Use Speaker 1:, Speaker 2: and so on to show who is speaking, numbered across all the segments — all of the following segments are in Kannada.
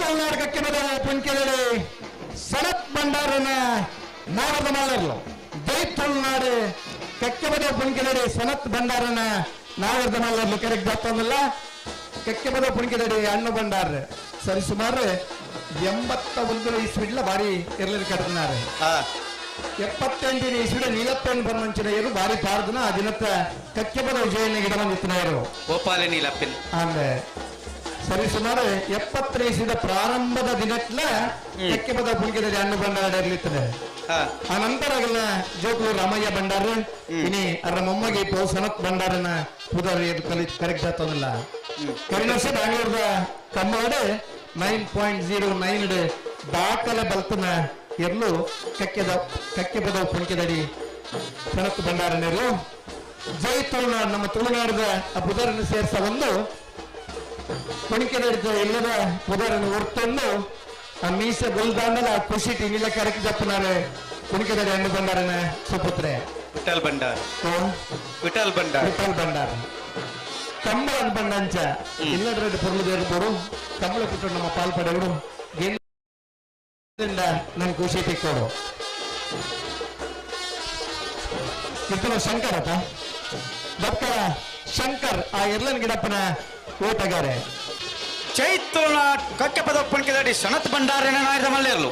Speaker 1: ಕರ್ನಾಟಕಕ್ಕೆ ಬರುವ ಪುಂಕೆದಡಿ ಸನತ್ ಭಂಡಾರನ ನಾಡದ ಮಲ್ಲರ್ಲು ಜೈ ತುಳುನಾಡು ಕಕ್ಕೆ ಬದ ಪುಂಕೆದಡಿ ಸನತ್ ಭಂಡಾರನ ನಾಡದ ಮಲ್ಲರ್ಲು ಕರೆಕ್ಟ್ ಗೊತ್ತಂದಿಲ್ಲ ಕಕ್ಕೆ ಬದ ಪುಂಕೆದಡಿ ಹಣ್ಣು ಭಂಡಾರ. ಸರಿ ಸುಮಾರು ಎಂಬತ್ತ ಒಂದು ಇಸ್ವಿಡ್ಲ ಬಾರಿ ಇರಲಿ ಕಟ್ಟಿನಾರೆ
Speaker 2: ಆ,
Speaker 1: ಎಪ್ಪತ್ತೆಂಟಿನ ಇಸ್ವಿಡ ನೀಲಪ್ಪನ್ ಬರಮಂಚಿನ ಬಾರಿ ಪಾರ್ದನ ಅದಿನತ್ತ ಕಕ್ಕೆ ಬದ ವಿಜಯನ ಗಿಡ ಬಂದಿತ್ತಿನಾರು
Speaker 2: ಗೋಪಾಲ ನೀಲಪ್ಪನ್.
Speaker 1: ಆಮೇಲೆ ಸರಿ ಸುಮಾರು ಎಪ್ಪತ್ತರ ಇಸಿದ ಪ್ರಾರಂಭದ ದಿನಟ್ಲ ಎಕ್ಕೆ ಪದ ಪುಲ್ಕಿದ ಹಣ್ಣು ಭಂಡಾರ ಇರ್ಲಿತ್ತದೆ.
Speaker 2: ಆ,
Speaker 1: ನಂತರ ಜೋಕುಲು ರಾಮಯ್ಯ ಭಂಡಾರ ಇನಿ ಅರ ಮೊಮ್ಮಗೆ ಇಪ್ಪು ಸನತ್ ಭಂಡಾರನ ಪುದರ್ ಕಲಿ ಕರೆಕ್ಟ್ ಆಗ್ತದಲ್ಲ ಕರಿನ ವರ್ಷ ಬ್ಯಾಂಗ್ಳೂರ್ದ ಕಮ್ಮಡೆ ನೈನ್ ಪಾಯಿಂಟ್ ಜೀರೋ ನೈನ್ ದಾಖಲೆ ಬಲ್ತನ ಎಲ್ಲೂ ಕಕ್ಕೆದ ಕಕ್ಕೆ ಪದ ಪುಲ್ಕಿದಡಿ ಸನತ್ ಭಂಡಾರನೇರು ಜೈ ತುಳುನಾಡು ನಮ್ಮ ತುಳುನಾಡದ ಆ ಬುಧರನ್ನು ಸೇರಿಸ ಒಂದು ಕುಣಿಕೆದ ಎಲ್ಲರ ಪುದರನ್ನು ಹೊರತಂದು ಆ ಮೀಸೆ ಗುಲ್ದಾಂಡಲ ಆ ಖುಷಿ ಟಿನಿಲ ಕರೆಕ್ಟ್ ಜಪ್ಪನಾರೆ ನಡೆ ಹಣ್ಣು ಬಂಡಾರನ ಸುಪುತ್ರೆ.
Speaker 2: ವಿಠಲ್ ಭಂಡಾರ್. ವಿಠಲ್ ಭಂಡಾರ್.
Speaker 1: ವಿಠಲ್ ಬಂಡಾರ ಕಂಬಳ ಬಂಡಂಚ ಇಲ್ಲದ ಪೊರ್ಲು ಇರ್ಬೋದು ಕಂಬಳ ಪುಟ್ಟು ನಮ್ಮ ಪಾಲ್ಪಡೆಗಳು ನನ್ ಖುಷಿ ತಿಕ್ಕೋಡು ಶಂಕರ್ ಶಂಕರಪ್ಪ ಡಾಕ್ಟರ್ ಶಂಕರ್ ಆ ಇರ್ಲನ್ ಗಿಡಪ್ಪನ ಓಟಗಾರೆ.
Speaker 2: ಚೈತ್ರ ಕಕ್ಕೆ ಪದ ಒಪ್ಪಣಿಕೆದಡಿ ಸನತ್ ಭಂಡಾರನ ನಾಯದ ಮಲ್ಲೇರ್ಲು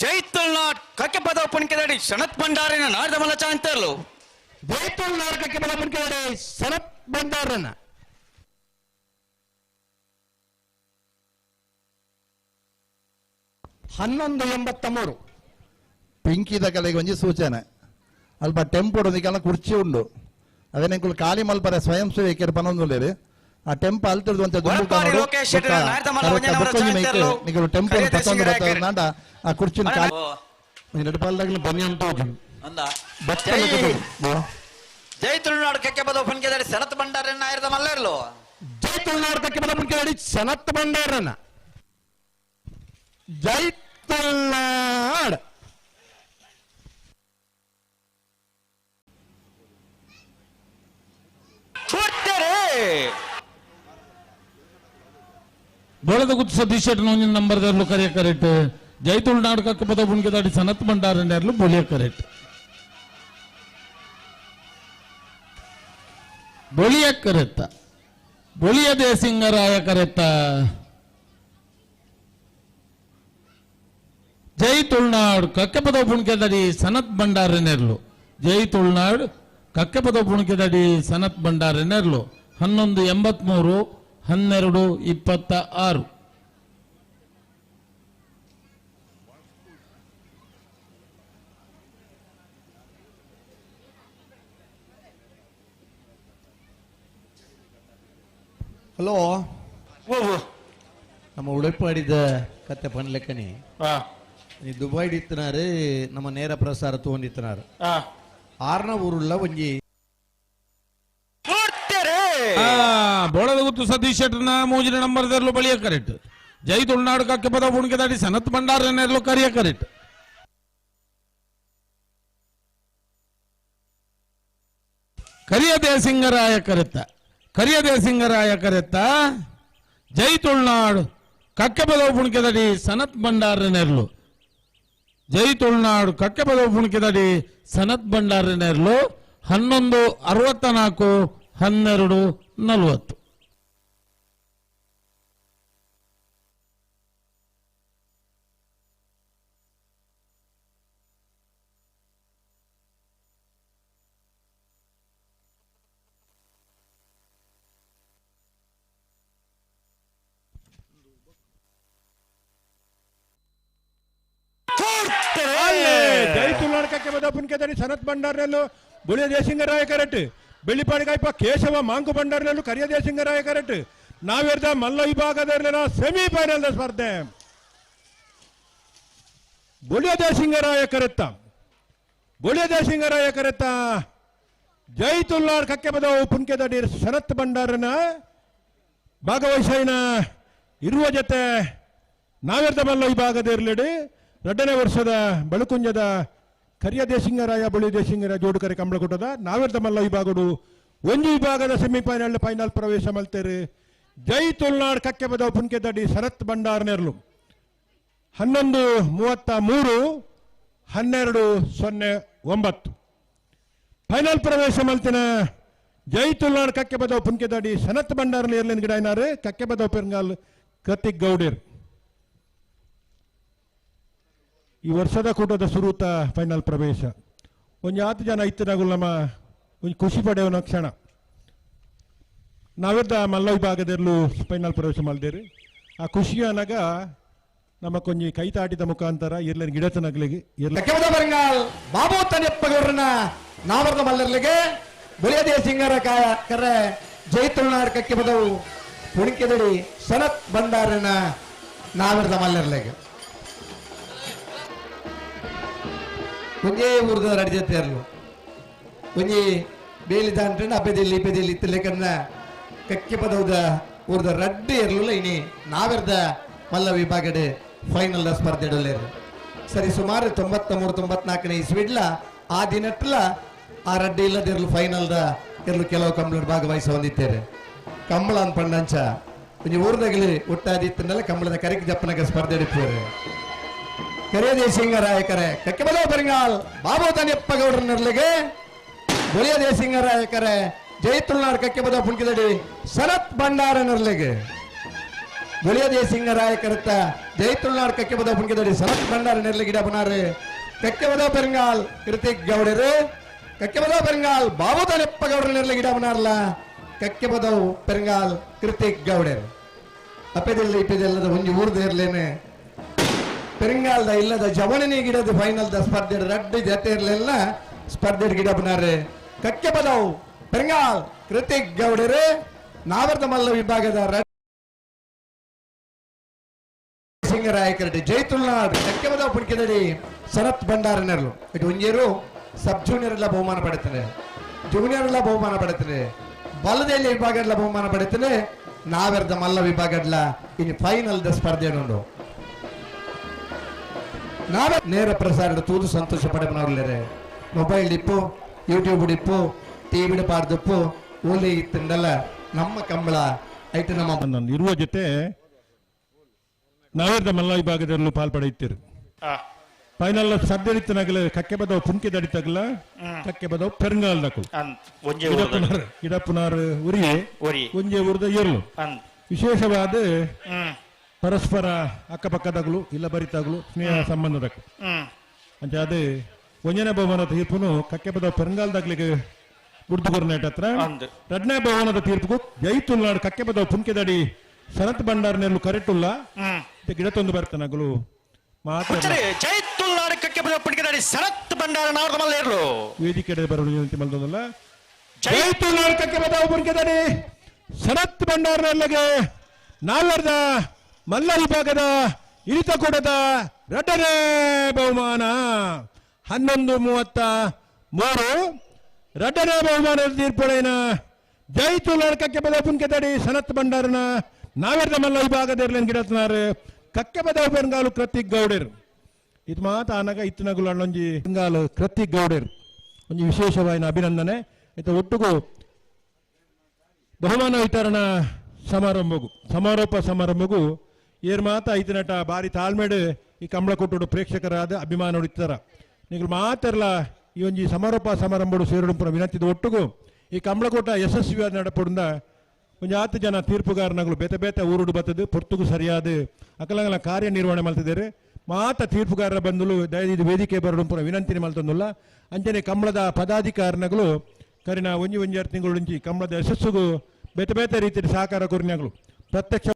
Speaker 2: ಜೈತುಲ್ನಾಟ್ ಕಕ್ಕೆ ಪದ ಒಪ್ಪಣಿಕೆದಡಿ ಸನತ್ ಭಂಡಾರನ ನಾಯದ ಮಲ್ಲ ಚಾಂತರ್ಲು.
Speaker 1: ಕಕ್ಕೆ ಪದ ಬರಬೇಕಿದ್ರೆ ಸನತ್ ಬಂಡಾರನ ಹನ್ನೊಂದು ಎಂಬತ್ತ ಮೂರು.
Speaker 3: ಪಿಂಕಿದ ಕಲೆಗೆ ಒಂಜಿ ಸೂಚನೆ. ಅಲ್ಪ ಟೆಂಪು ನಿಕಲ್ಲ ಕುರ್ಚಿ ಉಂಡು. ಅದೇನೆಂಕುಲು ಖಾಲಿ ಮಲ್ಪರೆ ಸ್ವಯಂ ಸೇವಕರು ಪನೊಂದುಲ್ಲೇರು. ಆ ಟೆಂಪ ಅಲ್ತಿರ್ದು ಅಂತ. ನಿಕಲು ಟೆಂಪು ಪತ್ತೊಂದು
Speaker 2: ದೇಶಿಗರ
Speaker 3: ಆ ಕುರ್ಚಿನ ಖಾಲಿ
Speaker 1: ಎರಡು ಪಾಲ್ದಾಗಲಿ ಬನ್ನಿ ಅಂತ
Speaker 2: ಜೈ ತುಳುನಾಡು ಕಕ್ಕೆ ಪದ ಒಪ್ಪಣಿಕೆದಡಿ ಸನತ್ ಭಂಡಾರನ ನಾಯದ ಮಲ್ಲೇರ್ಲು.
Speaker 1: ಜೈ ತುಳುನಾಡಕ್ಕೆ ಪನ್ಕೆದಾಡಿ ಸನತ್ ಬಂಡಾರನ ಜೈ ತುಳುನಾಡ್
Speaker 2: ಕೊಟ್ಟರೆ
Speaker 4: ಬೋಳದ ಗುತ್ತು ಸತೀಶ್ ಶೆಟ್ಟಿ ಒಂಜಿನ ನಂಬರ್ ದರ್ಲು ಕರಿಯ ಕರೆಕ್ಟ್ ಜೈತುಳ್ ನಾಡು ಕಕ್ಕ ಪದ ಬುಣ್ಗೆ ದಾಡಿ ಸನತ್ ಭಂಡಾರ ನೆರ್ಲು ಬೊಲಿಯ ಕರೆಕ್ಟ್ ಬೊಳಿಯ ಕರೆತ್ತ ಬೊಳಿಯ ದೇಸಿಂಗರಾಯ ಕರೆತ್ತ ಜೈ ತುಳುನಾಡು ಕಕ್ಕೆಪದ ಪುಣ್ಕೆದಡಿ ಸನತ್ ಭಂಡಾರನೆರ್ಲು. ಜೈ ತುಳುನಾಡು ಕಕ್ಕೆಪದ ಪುಣ್ಕೆದಡಿ ಸನತ್ ಭಂಡಾರನೆರ್ಲು. ಹನ್ನೊಂದು ಎಂಬತ್ಮೂರು ಹನ್ನೆರಡು ಇಪ್ಪತ್ತ ಆರು
Speaker 5: ಹಲೋ ನಮ್ಮ ಉಡುಪಾಡಿದ ಕತೆ ಹಾ. நீ துபாய் ಇತ್ತಿನಾರು ನಮ್ಮ ನೇರ ಪ್ರಸಾರ ತಗೊಂಡಿತ್ತಿನಾರು ಆರ್ನ ಊರುಳ್ಳ ಒಂಜಿ
Speaker 2: ಕೊಟ್ಟರೆ
Speaker 4: ಆ, ಬೋಳದ ಗುತ್ತು ಸತೀಶ್ ಶೆಟ್ಟರ್ನ ಮೂಜಿನ ನಂಬರ್ ದರ್ಲು ಬಳಿಯ ಕರೆಕ್ಟ್ ಜೈ ತುಳುನಾಡು ಕಕ್ಕೆ ಪದ ಬುಣ್ಕೆ ದಾಡಿ ಸನತ್ ಭಂಡಾರ ನೆರ್ಲು ಕರಿಯ ಕರೆಕ್ಟ್ ಕರಿಯ ದೇಸಿಂಗರಾಯ ಕರೆತ್ತ. ಕರಿಯ ದೇಸಿಂಗರಾಯ ಕರೆತ್ತ. ಜೈ ತುಳುನಾಡು ಕಕ್ಕೆ ಪದವು ಪುಣ್ಕೆದಡಿ ಸನತ್ ಭಂಡಾರ ಜೈ ತುಳುನಾಡು ಕಕ್ಕೆ ಪದವು ಪುಣ್ಕೆದಡಿ ಸನತ್ ಭಂಡಾರ ನೆರ್ಲು ಹನ್ನೊಂದು ಅರವತ್ತ ನಾಲ್ಕು ಹನ್ನೆರಡು ನಲವತ್ತು.
Speaker 6: ಜೈತುಲಾರ್ಕಕ್ಕೆ ಬದಪುನ್ಕೆದಡಿ ಸನತ್ ಭಂಡಾರ್ನಲ್ಲೂ ಬುಳಿಯ ದೇಶಿಂಗರಾಯ ಕರೆಟ್ ಬೆಳ್ಳಿಪಾಡಿಗಾಯ್ಪ ಕೇಶವ ಮಾಂಕು ಭಂಡಾರ್ನಲ್ಲೂ ಕರಿಯ ದೇಶಿಂಗರಾಯ ಕರೆಟ್ ನಾವಿರ್ದ ಮಲ್ಲ ವಿಭಾಗದಲ್ಲಿನ ಸೆಮಿಫೈನಲ್ ಸ್ಪರ್ಧೆ. ಬುಳಿಯ ದೇಶಿಂಗರಾಯ ಕರೆತ್ತ. ಬುಳಿಯ ದೇಶಿಂಗರಾಯ ಕರೆತ್ತ. ಜೈತುಲ್ಲಾರ್ ಕಕ್ಕೆ ಬದವು ಪುನ್ಕೆದಡಿ ಶರತ್ ಭಂಡಾರನ ಭಾಗವಹಿಸಿನ ಇರುವ ಜೊತೆ ನಾವಿರ್ದ ಮಲ್ಲ ವಿಭಾಗದ ಇರಲಿಡಿ. ಎರಡನೇ ವರ್ಷದ ಬಳುಕುಂಜದ ಕರಿಯ ದೇಶಿಂಗರಾಯ, ಬಳಿ ದೇಶಿಂಗರ ಜೋಡುಕರೆ ಕಂಬಳ ಕೊಟ್ಟದ ನಾವೆರ್ದ ಮಲ್ಲ ವಿಭಾಗಡು? ಒಂದು ವಿಭಾಗದ ಸೆಮಿಫೈನಲ್ ಫೈನಲ್ ಪ್ರವೇಶ ಮಲ್ತೇರು. ಜೈ ತುಳುನಾಡ್, ಕಕ್ಕೆ ಬದ ಪುನ್ಕೆ ದಡಿ, ಶರತ್ ಭಂಡಾರ್, ನೆರ್ಲು. ಹನ್ನೊಂದು ಮೂವತ್ತ ಮೂರು, ಹನ್ನೆರಡು ಸೊನ್ನೆ ಒಂಬತ್ತು. ಫೈನಲ್ ಪ್ರವೇಶ ಮಲ್ತಿನ ಜೈ ತುಳುನಾಡ್, ಕಕ್ಕೆ ಪುನ್ಕೆ ದಡಿ ಶನತ್ ಭಂಡಾರ್ ಏರ್ಲಿನ ಗಿಡ ಏನಾರು ಕಕ್ಕೆ ಬದ ಪೆರ್ಗಾಲ್ ಕತಿಕ್ ಗೌಡೇರ್. ಈ ವರ್ಷದ ಕೂಟದ ಸುರೂತ ಫೈನಲ್ ಪ್ರವೇಶ. ಒಂದು ಹತ್ತು ಜನ ಇತ್ತನಾಗು ನಮ್ಮ ಒಂದು ಖುಷಿ ಪಡೆಯುವ ಕ್ಷಣ. ನಾವೆದ್ದ ಮಲ್ಲ ವಿಭಾಗದಲ್ಲೂ ಫೈನಲ್ ಪ್ರವೇಶ ಮಾಡಿದೇರಿ. ಆ ಖುಷಿ ಅನ್ನಾಗ ನಮ್ಮ ಕೊಂಚ ಕೈ ತಾಟಿದ ಮುಖಾಂತರ ಇರ್ಲಿನ ಗಿಡತನಗಳಿಗೆ
Speaker 1: ಬರಂಗಾಲ್ ಬಾಬು ತನಿಯಪ್ಪಗೌಡ್ರನ್ನ ನಾವರ್ದ ಮಲ್ಲರ್ಲಿಗೆ ಬುಲಿಯದೇ ಸಿಂಗರ ಕರೆ ಜೈ ತುಳುನಾಡ್ ಕಕ್ಕೆ ಬದವು. ಪುಣಿಕೆದಡಿ ಸನತ್ ಬಂದಾರನ ನಾವರ್ದ ಮಲ್ಲರ್ಲಿಗೆ. ಒಂದೇ ಊರ್ದ ರಡ್ಜತೆ ಇರ್ಲು ಒಂಜಿ ಬೇಲಿ ದಾಂಟ್ರನ್ನ ಅಪ್ಪೆದೆಲ್ಲಿ ಇಪ್ಪೆದೆಲ್ಲಿ ಇತ್ತಲೇಕನ್ನ ಕಕ್ಕೆ ಪದವುದ ಊರ್ದ ರಡ್ಡು ಇರ್ಲಿಲ್ಲ, ಇನಿ ನಾವೆರ್ದ ಮಲ್ಲ ವಿಭಾಗದ ಫೈನಲ್ ಸ್ಪರ್ಧೆ ಇಡಲೇರು ಸರಿ, ಸುಮಾರು ತೊಂಬತ್ತ ಮೂರು ತೊಂಬತ್ನಾಲ್ಕನೇ ಇಸ್ವಿಡ್ಲ ಆ ದಿನಟ್ಲ ಆ ರಡ್ಡಿ ಇಲ್ಲದಿರಲು ಫೈನಲ್ದ ಇರಲು ಕೆಲವು ಕಂಬಳ ಭಾಗವಹಿಸ ಹೊಂದಿದ್ದೇವೆ. ಕಂಬಳ ಅನ್ಪಂಡಂಚ ಊರ್ದಾಗಲಿ ಒಟ್ಟಾದಿತ್ತನ್ನೆಲ್ಲ ಕಂಬಳದ ಕರೆಕ್ ಜಪ್ಪನಾಗ ಸ್ಪರ್ಧೆ ಇಡ್ತಾರೆ ಕರೆಯದೇ ಸಿಂಗರಾಯಕರೇ ಕಕ್ಕೆ ಬಲ ಬರಿಂಗಾಲ್ ಬಾಬು ತನಿಯಪ್ಪ ಗೌಡ್ರನರ್ಲಿಗೆ ಬೊಲಿಯದೇ ಸಿಂಗರಾಯಕರೇ ಜೈ ತುಳ್ನಾಡ್ ಕಕ್ಕೆ ಬದ ಪುಣ್ಕಿದಡಿ ಸನತ್ ಭಂಡಾರನರ್ಲಿಗೆ ಬೊಲಿಯದೇ ಸಿಂಗರಾಯಕರತ್ತ ಜೈ ತುಳ್ನಾಡ್ ಕಕ್ಕೆ ಬದ ಪುಣ್ಕಿದಡಿ ಸನತ್ ಭಂಡಾರ ನೆರ್ಲಿಗೆ ಗಿಡ ಬನಾರೆ ಕಕ್ಕೆ ಬದ ಪೆರಿಂಗಾಲ್ ಕೃತಿಕ್ ಗೌಡರು ಕಕ್ಕೆ ಬದ ಪೆರಿಂಗಾಲ್ ಬಾಬು ತನಿಯಪ್ಪ ಗೌಡ್ರ ನೆರ್ಲಿಗೆ ಗಿಡ ಬನಾರ್ಲ ಕಕ್ಕೆ ಬದವು ಪೆರಿಂಗಾಲ್ ಕೃತಿಕ್ ಗೌಡರು ಅಪ್ಪೆದೆಲ್ಲ ಇಪ್ಪೆದೆಲ್ಲದ ಒಂಜಿ ಊರ್ದ ಇರ್ಲೇನೆ ಪೆರಿಂಗಾಲ್ದ ಇಲ್ಲದ ಜವಣನಿ ಗಿಡದ ಫೈನಲ್ದ ಸ್ಪರ್ಧೆ ರಡ್ಡು ಇರಲಿಲ್ಲ ಸ್ಪರ್ಧೆ ಗಿಡ ಬನ್ನಾರೆ ಕಕ್ಕೆ ಬದವು ಪೆರಿಂಗಾಲ್ ಕೃತಿಕ್ ಗೌಡರು ನಾವರ್ದ ಮಲ್ಲ ವಿಭಾಗದ ರಡ್ ಸಿಂಗರಾಯಕರಡಿ ಜೈ ತುಳ್ನಾಡ್. ಕಕ್ಕೆ ಬದವು ಪುಣ್ಕಿದಡಿ ಶರತ್ ಭಂಡಾರನರು ಇದು ಒಂಜೇರು ಸಬ್ ಜೂನಿಯರ್ ಎಲ್ಲ ಬಹುಮಾನ ಪಡುತ್ತದೆ ಜೂನಿಯರ್ ಎಲ್ಲ ಬಹುಮಾನ ಪಡುತ್ತದೆ ಬಲದಲ್ಲಿ ವಿಭಾಗ ಎಲ್ಲ ಬಹುಮಾನ ಪಡುತ್ತದೆ ನಾವೆರ್ದ ಮಲ್ಲ ವಿಭಾಗಡ್ಲ ಫೈನಲ್ ದ ಸ್ಪರ್ಧೆ ಉಂಟು. ನಾವೇ ನೇರ ಪ್ರಸಾರ ತೂದು ಸಂತೋಷ ಪಡೆಪನವರ್ಲೇರೆ ಮೊಬೈಲ್ ಡಿಪ್ಪು ಯೂಟ್ಯೂಬ್ ಡಿಪ್ಪು ಟಿವಿ ಪಾಡ್ದಪ್ಪು ಓಲಿ ಇತ್ತಂಡಲ್ಲ ನಮ್ಮ ಕಂಬಳ ಐತೆ ನಮ್ಮ
Speaker 6: ನನ್ನ ಇರುವ ಜೊತೆ ನಾವೆರ್ದ ಮಲ್ಲ ವಿಭಾಗದಲ್ಲೂ ಪಾಲ್ಪಡೆಯುತ್ತೀರು. ಫೈನಲ್ ಸದ್ಯಡಿತ್ತನಾಗಲ ಕಕ್ಕೆ ಬದವು ಪುಂಕೆ ದಡಿತಾಗಲ ಕಕ್ಕೆ ಬದವು ಪೆರಂಗಾಲ್ದಕ್ಕಳು
Speaker 2: ಒಂಜೆ
Speaker 6: ಗಿಡಪ್ಪನಾರ್ ಗಿಡಪ್ಪನಾರ್ ಉರಿಯೆ
Speaker 2: ಒರಿ
Speaker 6: ಒಂಜೆ ಊರ್ದ ಏರ್ಲು.
Speaker 2: ಅಂದ್
Speaker 6: ವಿಶೇಷವಾದ
Speaker 2: ಹ್ಮ್.
Speaker 6: ಪರಸ್ಪರ ಅಕ್ಕಪಕ್ಕದಾಗಲು ಇಲ್ಲ ಬರಿತಾಗಲು ಸ್ನೇಹ
Speaker 2: ಸಂಬಂಧದಾಗ
Speaker 6: ಅಂತ ಅದೇ ಒಂಜನೇ ಭವನದ ತೀರ್ಪುನು ಕಕ್ಕೆ ಬದ ಪೆರಂಗಾಲ್ದಾಗ್ಲಿಗೆ ಗುರ್ದುಗುರ್ನೇಟ್ ಹತ್ರ.
Speaker 2: ಅಂದ್.
Speaker 6: ಎರಡನೇ ಭವನದ ತೀರ್ಪುಗೂ ಜೈ ತುಳ್ನಾಡು ಕಕ್ಕೆ ಬದ ಪುಂಕೆದಡಿ ಸನತ್ ಭಂಡಾರ ನೆಲ್ಲು ಕರೆಟ್ಟುಲ್ಲ
Speaker 2: ಹ್ಮ್
Speaker 6: ಗಿಡ ತಂದು ಬರ್ತಾನಗಲು. ಮಾತ್ರ
Speaker 2: ಸರಿ ಜೈ ತುಳ್ನಾಡು ಕಕ್ಕೆ ಬದ ಪುಣ್ಕಿದಾಡಿ ಸರತ್ ಭಂಡಾರ ನಾವ್ರದ ಮಲ್ಲ ಇರ್ಲು
Speaker 6: ವೇದಿಕೆ ಬರಲು ವಿನಂತಿ ಮಲ್ದಲ್ಲ
Speaker 2: ಜೈ
Speaker 6: ಜೈ ತುಳ್ನಾಡು ಕಕ್ಕೆ ಬದ ಪುಂಕೆದಡಿ ಸನತ್ ಭಂಡಾರ ನೆರಳಿಗೆ ನಾಲ್ವರ್ದ ಮಲ್ಲ ವಿಭಾಗದ ಕೊಡದ ಎರಡನೇ ಬಹುಮಾನ. ಹನ್ನೊಂದು ಮೂವತ್ತ ಮೂರು. ಎರಡನೇ ಬಹುಮಾನದ ತೀರ್ಪುಳೇನ ಜೈತು ಲಡಕಕ್ಕೆ ಬದ ಪುಂಕೆ ತಡಿ ಸನತ್ ಭಂಡಾರನ ನಾವೆರ್ದ ಮಲ್ಲ ವಿಭಾಗದ ಗಿಡತ್ನಾರು. ಕಕ್ಕೆ ಬದ ಬೆಂಗಾಲು ಕೃತಿಕ್ ಗೌಡರ್. ಇದು ಮಾತ ಆನಾಗ ಇತ್ತಿನಗುಲು ಅಣ್ಣೊಂಜಿ ಬೆಂಗಾಲು ಕೃತಿಕ್ ಗೌಡರ್. ಒಂಜಿ ವಿಶೇಷವಾಯಿನ ಅಭಿನಂದನೆ. ಇತ ಒಟ್ಟಿಗೂ ಬಹುಮಾನ ವಿತರಣಾ ಸಮಾರಂಭಗೂ, ಸಮಾರೋಪ ಸಮಾರಂಭಗು ಏರ್ ಮಾತ ಐತಿನಟ ಬಾರಿ ತಾಳ್ಮೆಡ್ ಈ ಕಂಬಳ ಕೊಟ್ಟು ಪ್ರೇಕ್ಷಕರಾದ ಅಭಿಮಾನ ಇತ್ತಾರ ನೀವು ಈ ಒಂಜಿ ಸಮಾರೋಪ ಸಮಾರಂಭಡು ಸೇರಡು ಪುರ ವಿನಂತಿದ. ಒಟ್ಟಿಗೂ ಈ ಕಂಬಳಕೋಟ ಯಶಸ್ವಿಯಾದ ನಡಪಡಿಂದ ಒಂದು ಹತ್ತು ಜನ ತೀರ್ಪುಗಾರನಗಳು ಬೇತೆ ಬೇತೆ ಊರುಡು ಬತ್ತದು ಪೊರ್ತುಗು ಸರಿಯಾದ ಅಕಲಂಗಲ ಕಾರ್ಯನಿರ್ವಹಣೆ ಮಾಡ್ತಿದ್ದಾರೆ. ಮಾತ ತೀರ್ಪುಗಾರರ ಬಂದಲು ದಯವಿದು ವೇದಿಕೆ ಬರಡು ಪುರ ವಿನಂತಿ ಮಲ್ತಂದುಲ್ಲ ಅಂಚನೆ ಕಂಬಳದ ಪದಾಧಿಕಾರನಗಳು, ಕರಿನ ಒಂಜಿ ಒಂಜಿ ತಿಂಗಳು ಕಂಬಳದ ಯಶಸ್ಸುಗೂ ಬೇತೆ ಬೇತೆ ರೀತಿಯಲ್ಲಿ ಸಹಕಾರ ಕೊರಿನಗಳು. ಪ್ರತ್ಯಕ್ಷ